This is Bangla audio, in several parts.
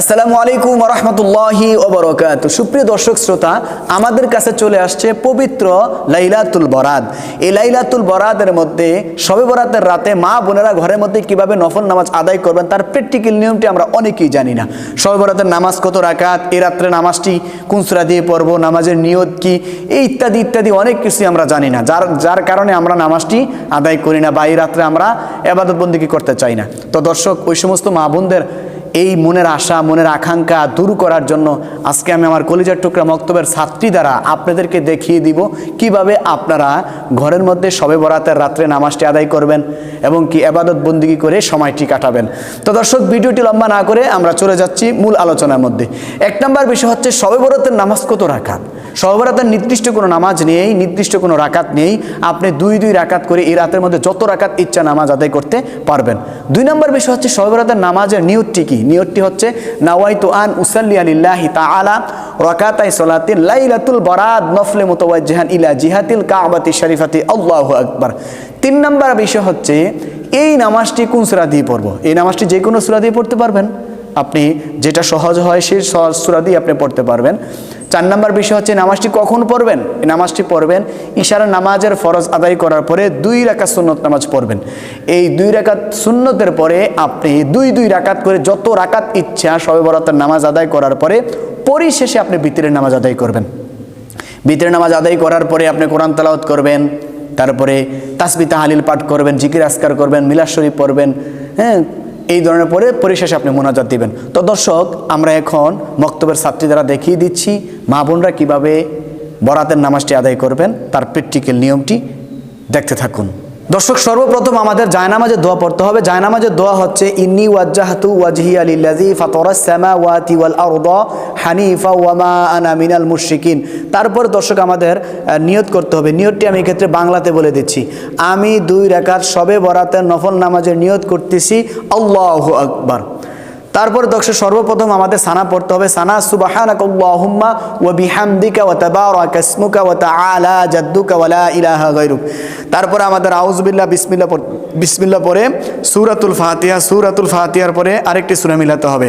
আসসালামু আলাইকুম রহমতুল্লাহি ওবরকাত। সুপ্রিয় দর্শক শ্রোতা, আমাদের কাছে চলে আসছে পবিত্র লাইলাতুল বরাদ এই লাইলাতুল বরাদের মধ্যে, শবে বরাতের রাতে মা বোনেরা ঘরের মধ্যে কীভাবে নফল নামাজ আদায় করবেন, তার প্র্যাকটিক্যাল নিয়মটি আমরা অনেকেই জানি না। শবে বরাতের নামাজ কত রাকাত এ রাত্রে নামাজটি কোন সুরা দিয়ে পড়ব, নামাজের নিয়ত কি, এই ইত্যাদি ইত্যাদি অনেক কিছুই আমরা জানি না। যার যার কারণে আমরা নামাজটি আদায় করি না বা এই রাত্রে আমরা এবাদত বন্দিকে করতে চাই না। তো দর্শক, ওই সমস্ত মা বোনদের এই মনের আশা, মনের আকাঙ্ক্ষা দূর করার জন্য আজকে আমি আমার কলিজার টুকরা মক্তবের ছাত্রী দ্বারা আপনাদেরকে দেখিয়ে দিব কীভাবে আপনারা ঘরের মধ্যে সবে বরাতের রাত্রে নামাজটি আদায় করবেন এবং কি আবাদত বন্দিগি করে সময়টি কাটাবেন। তো দর্শক, ভিডিওটি লম্বা না করে আমরা চলে যাচ্ছি মূল আলোচনার মধ্যে। এক নম্বর বিষয় হচ্ছে সবে বরাতের নামাজ কত রাখাত সবে বরাতের নির্দিষ্ট কোনো নামাজ নেই, নির্দিষ্ট কোনো রাকাত নেই। আপনি দুই দুই রাকাত করে এই রাতের মধ্যে যত রাকাত ইচ্ছা নামাজ আদায় করতে পারবেন। দুই নম্বর বিষয় হচ্ছে সবে বরাতের নামাজের নিয়তটি কি? নিয়তটি হচ্ছে, নাওয়াইতু আন উসাল্লি আলিল্লাহি তাআলা রাকাতাই সালাতিল লাইলাতুল বরাদ নফলে মুতাওয়াজ্জিহান ইলা জিহাতিল কাবাতি শরীফাতি। আল্লাহু আকবার। তিন নম্বর বিষয় হচ্ছে, এই নামাজটি কোন সূরা দিয়ে পড়ব? এই নামাজটি যে কোনো সূরা দিয়ে পড়তে পারবেন। আপনি যেটা সহজ হয় সেই সহজ সূরা দিয়ে আপনি পড়তে পারবেন। চার নম্বর বিষয় হচ্ছে, নামাজটি কখন পড়বেন? এই নামাজটি পড়বেন ইশারা নামাজের ফরজ আদায় করার পরে দুই রাকাত সুন্নত নামাজ পড়বেন। এই দুই রাকাত সুন্নতের পরে আপনি দুই দুই রাকাত করে যত রাকাত ইচ্ছা, সবে বরাতের নামাজ আদায় করার পরে পরিশেষে আপনি বিতিরের নামাজ আদায় করবেন। বিতিরের নামাজ আদায় করার পরে আপনি কোরআন তালাওয়াত করবেন, তারপরে তাসবি হালিল পাঠ করবেন, জিকির আসকার করবেন, মিলাদ শরীফ পড়বেন হ্যাঁ এই ধরনের পরে পরিশেষে আপনি মোনাজাত দিবেন। তো দর্শক, আমরা এখন মক্তবের ছাত্রী দ্বারা দেখিয়ে দিচ্ছি মা বোনরা কীভাবে বরাতের নামাজটি আদায় করবেন, তার প্র্যাকটিক্যাল নিয়মটি দেখতে থাকুন। দর্শক, সর্বপ্রথম আমাদের জায়নামাজের দোয়া পড়তে হবে। জায়নামাজের দোয়া হচ্ছে, ইন্নি ওয়াজ্জাহাতু ওয়াজহি আলিল্লাযী ফাতারাস সামাওয়াতি ওয়াল আরদা হানিফা ওয়া মা আনা মিনাল মুশরিকিন। তারপর দর্শক, আমাদের নিয়ত করতে হবে। নিয়তটি আমি ক্ষেত্রে বাংলাতে বলে দিচ্ছি। আমি দুই রাকাত সবে বরাতের নফল নামাজের নিয়ত করতেছি, আল্লাহু আকবার। তারপর দক্ষ সর্বপ্রথম আমাদের সানা পড়তে হবে, সানা সুবাহানাকাল্লাহুম্মা ওয়া বিহামদিকা ওয়া তাবারাকা ইসমুকা ওয়া তাআলা জাদ্দুকা ওয়া ইলাহা গায়রুক। তারপরে আমাদের আউযুবিল্লাহ, বিসমিল্লাহ বিসমিল্লা পরে সুরাতুল ফাতিহা, সূরাতুল ফাতিহার পরে আরেকটি সূরা মিলাতে হবে।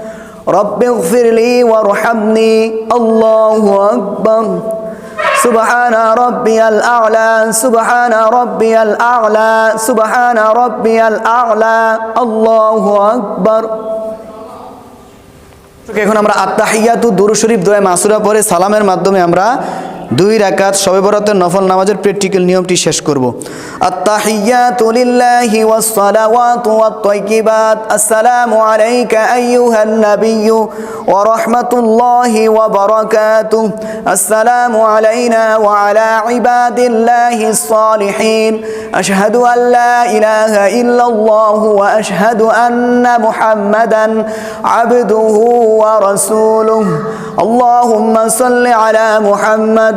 رب اغفر لي وارحمني الله أكبر سبحان ربي الأعلى سبحان ربي الأعلى سبحان ربي الأعلى الله أكبر এখন আমরা আত্মাহিয়াতু দুরু শরীফ দোয়া মাসুরা পরে সালামের মাধ্যমে আমরা দুই রাকাত শবে বরাতের নফল নামাজের প্র্যাকটিক্যাল নিয়মটি শেষ করব আত্তাহিয়াতু লিল্লাহি ওয়াস সালাওয়াতু ওয়াত তাইয়িবাত আসসালামু আলাইকা আইয়ুহান নাবিয়্যু ওয়া রাহমাতুল্লাহি ওয়া বারাকাতুহু আসসালামু আলাইনা ওয়া আলা ইবাদিল্লাহিস সালিহিন আশহাদু আন লা ইলাহা ইল্লাল্লাহু ওয়া আশহাদু আন্না মুহাম্মাদান আবদুহু ওয়া রাসূলুহু اللهم صل على محمد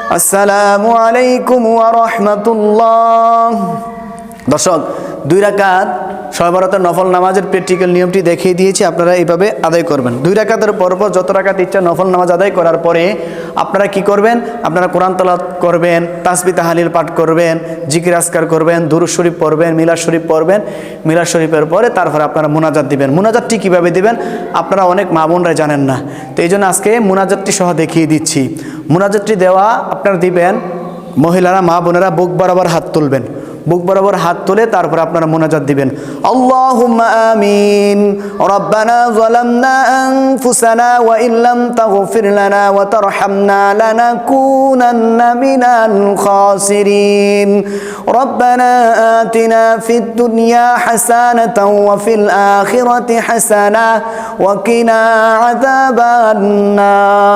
আসসালামু আলাইকুম ওয়া রাহমাতুল্লাহ। দর্শক দুই রাকাত সহবরতের নফল নামাজের প্র্যাকটিক্যাল নিয়মটি দেখিয়ে দিয়েছি, আপনারা এইভাবে আদায় করবেন। দুই রাকাতের পরপর যত রাকাত ইচ্ছা নফল নামাজ আদায় করার পরে আপনারা কি করবেন? আপনারা কোরআন তলাত করবেন তাসবি তাহালিল পাঠ করবেন, জিকির আসকার করবেন, দুরুদ শরীফ পড়বেন, মিলাদ শরীফ পড়বেন, মিলাদ শরীফের পরে তারপরে আপনারা মুনাজাত দিবেন। মুনাজাতটি কীভাবে দিবেন? আপনারা অনেক মা বোনরা জানেন না। তো এই জন্য আজকে মুনাজাতটি সহ দেখিয়ে দিচ্ছি। মুনাজাতটি দেওয়া আপনারা দিবেন, মহিলারা, মা বোনেরা বুক বরাবর হাত তুলবেন। বুক বরাবর হাত তুলে তারপর আপনারা মোনাজাত দিবেন। আল্লাহুম্মা আমিন। রব্বানা যালামনা আনফুসানা ওয়া ইল্লাম তাগফির লানা ওয়া তারহামনা লানাকুনান্না মিনাল খাসিরিন। রব্বানা আতিনা ফিদ দুনিয়া হাসানাতাও ওয়া ফিল আখিরাতি হাসানা ওয়া কিনা আযাবান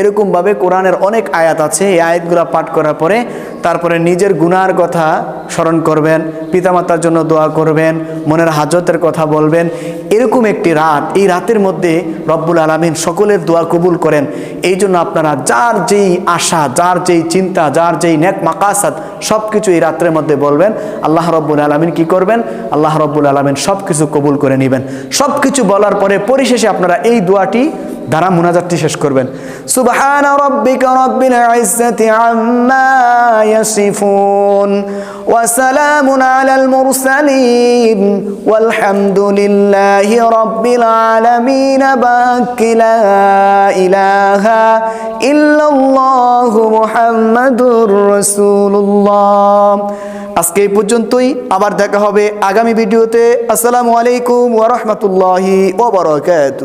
এরকম ভাবে কোরআনের অনেক আয়াত আছে। এই আয়াতগুলো পাঠ করার পরে তারপরে নিজের গুনার কথা স্মরণ করবেন, পিতামাতার জন্য দোয়া করবেন, মনের হাজতের কথা বলবেন। এরকম একটি রাত, এই রাতের মধ্যে রব্বুল আলমিন সকলের দোয়া কবুল করেন। এই জন্য আপনারা যার যেই আশা, যার যেই চিন্তা, যার যেই নেক মাকাসাদ সব কিছু এই রাত্রের মধ্যে বলবেন। আল্লাহ রব্বুল আলমিন কি করবেন? আল্লাহ রব্বুল আলমিন সব কিছু কবুল করে নেবেন। সব কিছু বলার পরে পরিশেষে আপনারা এই দোয়াটি দ্বারা মুনাজাতটি শেষ করবেন। সুবহান রাব্বিকা রাব্বিল ইজ্জাতি আম্মা ইয়াসিফুন ওয়া সালামুন আলাল মুরসালিন ওয়াল হামদুলিল্লাহি রাব্বিল আলামিন। বাকি লা ইলাহা ইল্লাল্লাহু মুহাম্মাদুর রাসূলুল্লাহ। আজকে এই পর্যন্তই। আবার দেখা হবে আগামী ভিডিওতে। আসসালামু আলাইকুম ওয়া রাহমাতুল্লাহি ওয়া বারাকাতুহু।